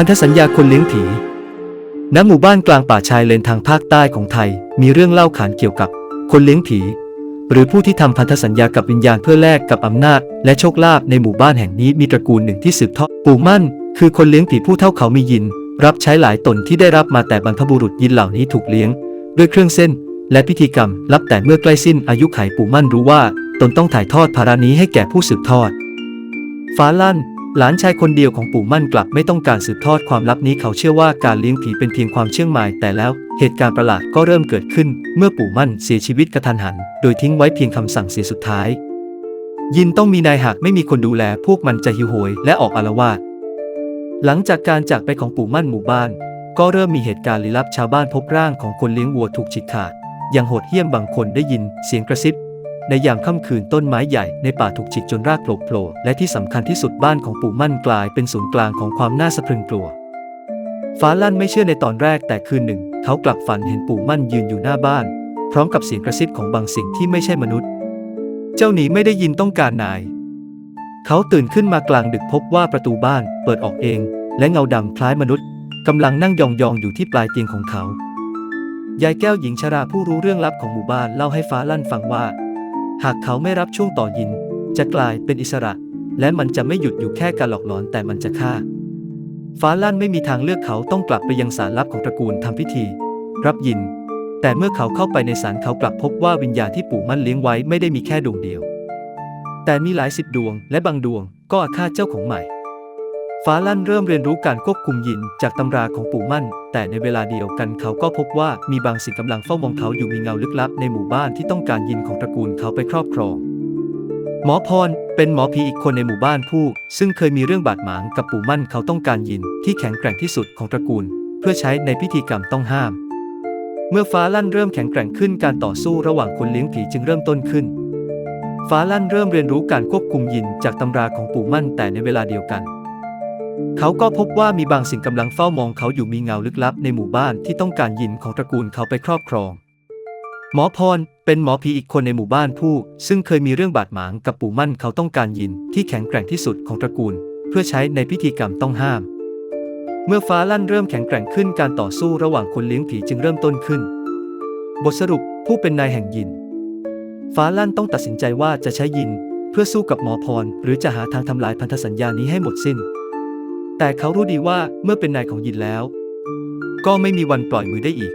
พันธสัญญาคนเลี้ยงผี ณ หมู่บ้านกลางป่าชายเลนทางภาคใต้ของไทย มีเรื่องเล่าขานเกี่ยวกับคนเลี้ยงผี หรือผู้ที่ทำพันธสัญญากับวิญญาณเพื่อแลกกับอำนาจ และโชคลาภในหมู่บ้านแห่งนี้มีตระกูลหนึ่งที่สืบทอดปู่มั่น คือคนเลี้ยงผีผู้เท่าเขามียิน รับใช้หลายตนที่ได้รับมาแต่บรรพบุรุษยินเหล่านี้ถูกเลี้ยง ด้วยเครื่องเส้น และพิธีกรรมลับแต่เมื่อใกล้สิ้นอายุไขปู่มั่นรู้ว่า ตนต้องถ่ายทอดภาระนี้ให้แก่ผู้สืบทอดฟ้าลั่น หลานชายคนเดียวของปู่มั่นกลับไม่ต้องการสืบทอดความลับนี้เขาเชื่อว่าการเลี้ยงผีเป็นเพียงความเชื่อหมายแต่แล้วเหตุการณ์ประหลาดก็เริ่มเกิดขึ้น เมื่อปู่มั่นเสียชีวิตกระทันหัน โดยทิ้งไว้เพียงคำสั่งเสียสุดท้าย ยินต้องมีนายหากไม่มีคนดูแลพวกมันจะหิวโหยและออกอาละวาดหลังจากการจากไปของปู่มั่นหมู่บ้าน ก็เริ่มมีเหตุการณ์ลี้ลับชาวบ้านพบร่างของคนเลี้ยงวัวถูกฉีกขาดอย่างโหดเหี้ยมบางคนได้ยินเสียงกระซิบ ในยามค่ำคืนต้นไม้ใหญ่ในป่าถูกฉีกจนรากโผล่โผล่และที่สำคัญที่สุดบ้านของปู่มั่นกลายเป็นศูนย์กลางของความน่าสะพรึงกลัว ฟ้าลั่นไม่เชื่อในตอนแรกแต่คืนหนึ่ง เขากลับฝันเห็นปู่มั่นยืนอยู่หน้าบ้าน พร้อมกับเสียงกระซิบของบางสิ่งที่ไม่ใช่มนุษย์ เจ้าหนีไม่ได้ยินต้องการนาย เขาตื่นขึ้นมากลางดึกพบว่าประตูบ้านเปิดออกเอง และเงาดำคล้ายมนุษย์กำลังนั่งยองๆอยู่ที่ปลายเตียงของเขายายแก้วหญิงชราผู้รู้เรื่องลับของหมู่บ้านเล่าให้ฟ้าลั่นฟังว่า หากเขาไม่รับช่วงต่อยิน จะกลายเป็นอิสระ และมันจะไม่หยุดอยู่แค่การหลอกหลอนแต่มันจะฆ่า ฟ้าลั่นไม่มีทางเลือกเขาต้องกลับไปยังศาลลับของตระกูลทำพิธี รับยิน แต่เมื่อเขาเข้าไปในศาลเขากลับพบว่าวิญญาณที่ปู่มั่นเลี้ยงไว้ไม่ได้มีแค่ดวงเดียว แต่มีหลายสิบดวง และบางดวงก็อาฆาตเจ้าของใหม่ ฟ้าลั่นเริ่มเรียนรู้การควบคุมยินจากตำราของปู่มั่น แต่ในเวลาเดียวกันเขาก็พบว่ามีบางสิ่งกำลังเฝ้ามองเขาอยู่มีเงาลึกลับในหมู่บ้านที่ต้องการยินของตระกูลเขาไปครอบครอง หมอพรเป็นหมอผีอีกคนในหมู่บ้านผู้ ซึ่งเคยมีเรื่องบาดหมางกับปู่มั่นเขาต้องการยินที่แข็งแกร่งที่สุดของตระกูล เพื่อใช้ในพิธีกรรมต้องห้าม เมื่อฟ้าลั่นเริ่มแข็งแกร่งขึ้นการต่อสู้ระหว่างคนเลี้ยงผีจึงเริ่มต้นขึ้น ฟ้าลั่นเริ่มเรียนรู้การควบคุมยินจากตำราของปู่มั่นแต่ในเวลาเดียวกัน เขาก็พบว่ามีบางสิ่งกำลังเฝ้ามองเขาอยู่มีเงาลึกลับในหมู่บ้านที่ต้องการยินของตระกูลเขาไปครอบครอง หมอพรเป็นหมอผีอีกคนในหมู่บ้านผู้ ซึ่งเคยมีเรื่องบาดหมางกับปู่มั่นเขาต้องการยินที่แข็งแกร่งที่สุดของตระกูล เพื่อใช้ในพิธีกรรมต้องห้าม เมื่อฟ้าลั่นเริ่มแข็งแกร่งขึ้นการต่อสู้ระหว่างคนเลี้ยงผีจึงเริ่มต้นขึ้น บทสรุปผู้เป็นนายแห่งยิน ฟ้าลั่นต้องตัดสินใจว่าจะใช้ยิน เพื่อสู้กับหมอพรหรือจะหาทางทำลายพันธสัญญานี้ให้หมดสิ้น แต่เขารู้ดีว่าเมื่อเป็นนายของยินแล้ว ก็ไม่มีวันปล่อยมือได้อีก